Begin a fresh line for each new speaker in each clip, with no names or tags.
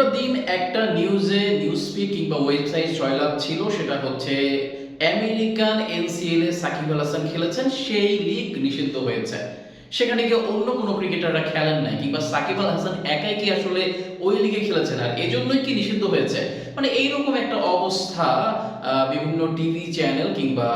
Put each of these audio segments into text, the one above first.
গোটা দিন একটা নিউজে নিউজ স্পিক কিংবা ওয়েবসাইট জয়লাভ ছিল, সেটা হচ্ছে আমেরিকান এনসিএল এ সাকিব আল হাসান খেলেছেন, সেই লিগ নিষিদ্ধ হয়েছে। সেখানে গিয়ে অন্য কোনো ক্রিকেটাররা খেলেন নাই, কিংবা সাকিব আল হাসান একাই কি আসলে ওই লিগে খেলেছেন, আর এজন্যই কি নিষিদ্ধ হয়েছে? মানে এইরকম একটা অবস্থা বিভিন্ন টিভি চ্যানেল কিংবা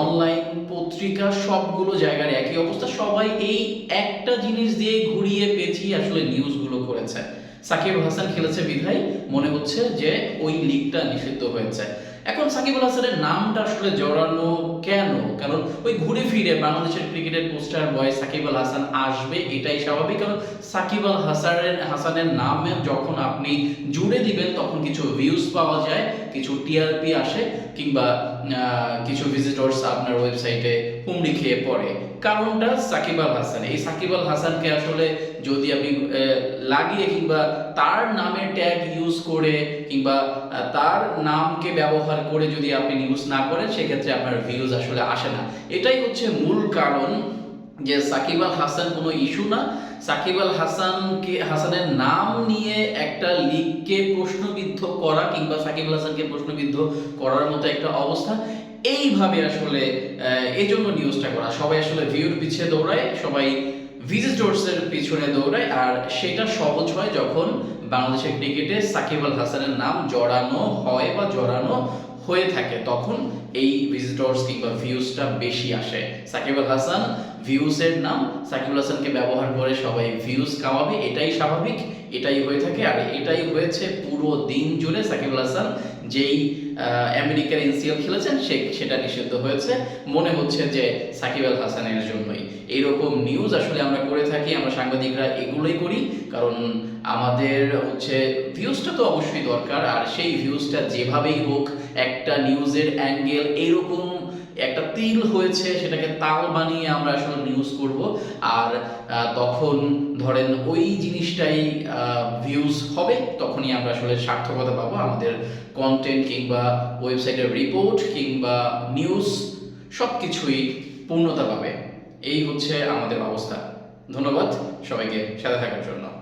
অনলাইন পত্রিকা, সবগুলো জায়গার একই অবস্থা, সবাই এই একটা জিনিস দিয়ে ঘুরিয়ে পেঁচিয়ে আসলে নিউজগুলো করেছে। সাকিব হাসান খেলেছে বিধায়। মনে হচ্ছে যে ওই লিগটা নিষিদ্ধ হয়েছে। এখন সাকিব আল হাসানের নামটা আসলে জড়ানো কেন? কারণ ওই ঘুরে ফিরে বাংলাদেশের ক্রিকেটের পোস্টার বয় সাকিব আল হাসান আসবে, এটাই স্বাভাবিক। কারণ সাকিব আল হাসানের হাসানের নামে যখন আপনি জুড়ে দিবেন, তখন কিছু ভিউজ পাওয়া যায়। কিছু টিআরপি আসে কিংবা কিছু ভিজিটর্স আপনার ওয়েবসাইটে হুমড়ি খেয়ে পড়ে। কারণটা সাকিব আল হাসান। এই সাকিব আল হাসানকে আসলে যদি আপনি লাগিয়ে কিংবা তার নামে ট্যাগ ইউজ করে কিংবা তার নামকে ব্যবহার করে যদি আপনি নিউজ না করেন, সেক্ষেত্রে আপনার ভিউজ আসলে আসে না। এটাই হচ্ছে মূল কারণ যে সাকিব আল হাসান কোনো ইস্যু না। সাকিব আল হাসানকে, হাসানের নাম নিয়ে একটা লিগকে প্রশ্নবিদ্ধ করা কিংবা সাকিব হাসানকে প্রশ্নবিদ্ধ করার মতো একটা অবস্থা। এইভাবে আসলে এই জন্য নিউজটা করা। সবাই আসলে ভিউর পিছিয়ে দৌড়ায়, সবাই ভিজিটর্সের পিছনে দৌড়ায়। আর সেটা সহজ হয় যখন বাংলাদেশের ক্রিকেটে সাকিব আল হাসানের নাম জড়ানো হয় বা জড়ানো হয়ে থাকে, তখন এই ভিজিটর্স কিংবা ভিউজটা বেশি আসে। সাকিব আল হাসান ভিউসের নাম সাকিবুল হাসানকে ব্যবহার করে সবাই ভিউজ কামাবে, এটাই স্বাভাবিক, এটাই হয়ে থাকে। আর এটাই হয়েছে পুরো দিন জুড়ে সাকিবুল হাসান যেই আমেরিকার এনসিএল খেলেছেন, সে, সেটা নিষিদ্ধ হয়েছে। মনে হচ্ছে যে সাকিব আল হাসানের জন্যই। এইরকম নিউজ আসলে আমরা করে থাকি, আমরা সাংবাদিকরা এগুলোই করি, কারণ আমাদের হচ্ছে ভিউজটা তো অবশ্যই দরকার, আর সেই ভিউজটা যেভাবেই হোক, একটা নিউজের অ্যাঙ্গেল এইরকম একটা তিল হয়েছে, সেটাকে তাল বানিয়ে আমরা আসলে নিউজ করব। আর তখন ধরেন ওই জিনিসটাই ভিউজ হবে, তখনই আমরা আসলে সার্থকতা পাবো আমাদের কন্টেন্ট কিংবা ওয়েবসাইটের রিপোর্ট কিংবা নিউজ সব কিছুই পূর্ণতা পাবে। এই হচ্ছে আমাদের অবস্থা। ধন্যবাদ সবাইকে সাথে থাকার জন্য।